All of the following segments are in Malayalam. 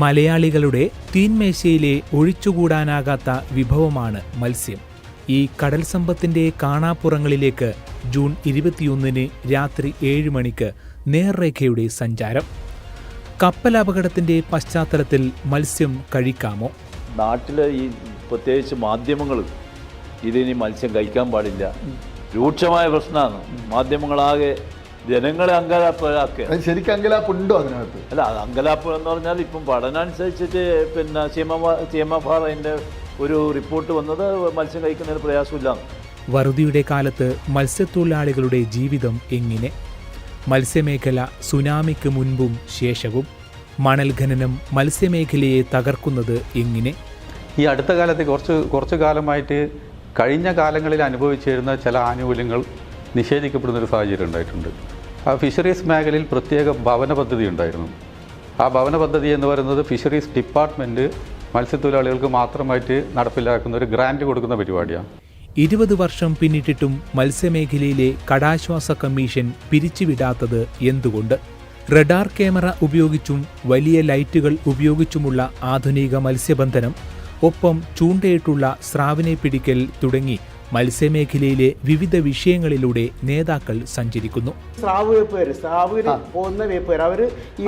മലയാളികളുടെ തീന്മേശയിലെ ഒഴിച്ചുകൂടാനാകാത്ത വിഭവമാണ് മത്സ്യം. ഈ കടൽ സമ്പത്തിന്റെ കാണാപ്പുറങ്ങളിലേക്ക് ജൂൺ ഇരുപത്തിയൊന്നിന് രാത്രി ഏഴ് മണിക്ക് നേർരേഖയുടെ സഞ്ചാരം. കപ്പലപകടത്തിന്റെ പശ്ചാത്തലത്തിൽ മത്സ്യം കഴിക്കാമോ? നാട്ടിലെ ഈ പ്രത്യേകിച്ച് മാധ്യമങ്ങൾ ഇതിനി മത്സ്യം കഴിക്കാൻ പാടില്ല. രൂക്ഷമായ പ്രശ്നമാണ്. മാധ്യമങ്ങളാകെ ജനങ്ങളെ അങ്കലാപ്പിലാക്കുക അത് ശരിക്കും അങ്കലാപ്പുണ്ടോ അതിനകത്ത്? അല്ല അത് അങ്കലാപ്പ് എന്ന് പറഞ്ഞാൽ ഇപ്പം പഠനം അനുസരിച്ചിട്ട് പിന്നെ C M C M F R അതിന്റെ ഒരു റിപ്പോർട്ട് വന്നത് മത്സ്യം കഴിക്കുന്നതിന് പ്രയാസമില്ല. വറുതിയുടെ കാലത്ത് മത്സ്യത്തൊഴിലാളികളുടെ ജീവിതം എങ്ങനെ? മത്സ്യമേഖല സുനാമിക്ക് മുൻപും ശേഷവും മണൽ ഖനനം മത്സ്യമേഖലയെ തകർക്കുന്നത് എങ്ങനെ? ഈ അടുത്ത കാലത്ത് കുറച്ച് കുറച്ച് കാലമായിട്ട് കഴിഞ്ഞ കാലങ്ങളിൽ അനുഭവിച്ചിരുന്ന ചില ആനുകൂല്യങ്ങൾ നിഷേധിക്കപ്പെടുന്ന ഒരു സാഹചര്യം ഉണ്ടായിട്ടുണ്ട്. ആ ഫിഷറീസ് മേഖലയിൽ പ്രത്യേക ഭവന പദ്ധതി ഉണ്ടായിരുന്നു. ആ ഭവന പദ്ധതി എന്ന് പറയുന്നത് ഫിഷറീസ് ഡിപ്പാർട്ട്മെന്റ് മത്സ്യത്തൊഴിലാളികൾക്ക് മാത്രമായിട്ട് നടപ്പിലാക്കുന്ന ഒരു ഗ്രാന്റ് കൊടുക്കുന്ന പരിപാടിയാണ്. ഇരുപത് വർഷം പിന്നിട്ടിട്ടും മത്സ്യമേഖലയിലെ കടാശ്വാസ കമ്മീഷൻ പിരിച്ചുവിടാത്തത് എന്തുകൊണ്ട്? റഡാർ ക്യാമറ ഉപയോഗിച്ചും വലിയ ലൈറ്റുകൾ ഉപയോഗിച്ചുമുള്ള ആധുനിക മത്സ്യബന്ധനം ഒപ്പം ചൂണ്ടയിട്ടുള്ള സ്രാവിനെ പിടിക്കൽ തുടങ്ങി മത്സ്യമേഖലയിലെ വിവിധ വിഷയങ്ങളിലൂടെ നേതാക്കൾ സഞ്ചരിക്കുന്നു. സ്രാവ് വേപ്പുകാര് സ്രാവിന് പോകുന്ന അവർ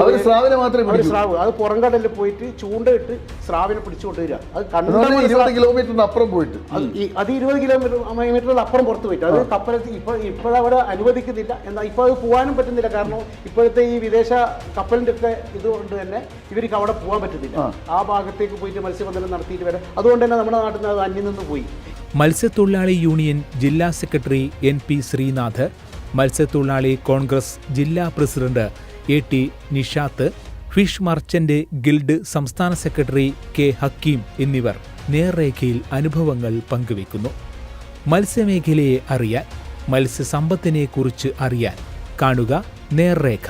അവർ സ്രാവിനെ മാത്രമേ. സ്രാവ് അത് പുറംകടലിൽ പോയിട്ട് ചൂണ്ടയിട്ട് സ്രാവിനെ പിടിച്ചുകൊണ്ട് വരിക അത് കണ്ടമാനം ഇരുപത് കിലോമീറ്ററിന് അപ്പുറം പോയിട്ട്. അത് അത് ഇരുപത് കിലോമീറ്റർ അപ്പുറം പുറത്ത് പോയിട്ട്. അത് കപ്പലത്തിൽ ഇപ്പൊ ഇപ്പോഴവിടെ അനുവദിക്കുന്നില്ല. എന്നാൽ ഇപ്പൊ അത് പോകാനും പറ്റുന്നില്ല. കാരണം ഇപ്പോഴത്തെ ഈ വിദേശ കപ്പലിന്റെ ഒക്കെ ഇതുകൊണ്ട് തന്നെ ഇവർക്ക് അവിടെ പോകാൻ പറ്റുന്നില്ല. ആ ഭാഗത്തേക്ക് പോയിട്ട് മത്സ്യബന്ധനം നടത്തിയിട്ട് വരാം. അതുകൊണ്ട് തന്നെ നമ്മുടെ നാട്ടിൽ നിന്ന് അത് അന്യം നിന്ന് പോയി. മത്സ്യത്തൊഴിലാളി യൂണിയൻ ജില്ലാ സെക്രട്ടറി എൻ പി ശ്രീനാഥ് മത്സ്യത്തൊഴിലാളി കോൺഗ്രസ് ജില്ലാ president A T Nishath fish merchant guild സംസ്ഥാന സെക്രട്ടറി കെ ഹക്കീം എന്നിവർ നേർരേഖയിൽ അനുഭവങ്ങൾ പങ്കുവെക്കുന്നു മത്സ്യമേഖലയെ അറിയാൻ മത്സ്യസമ്പത്തിനെക്കുറിച്ച് അറിയാൻ കാണുക നേർരേഖ.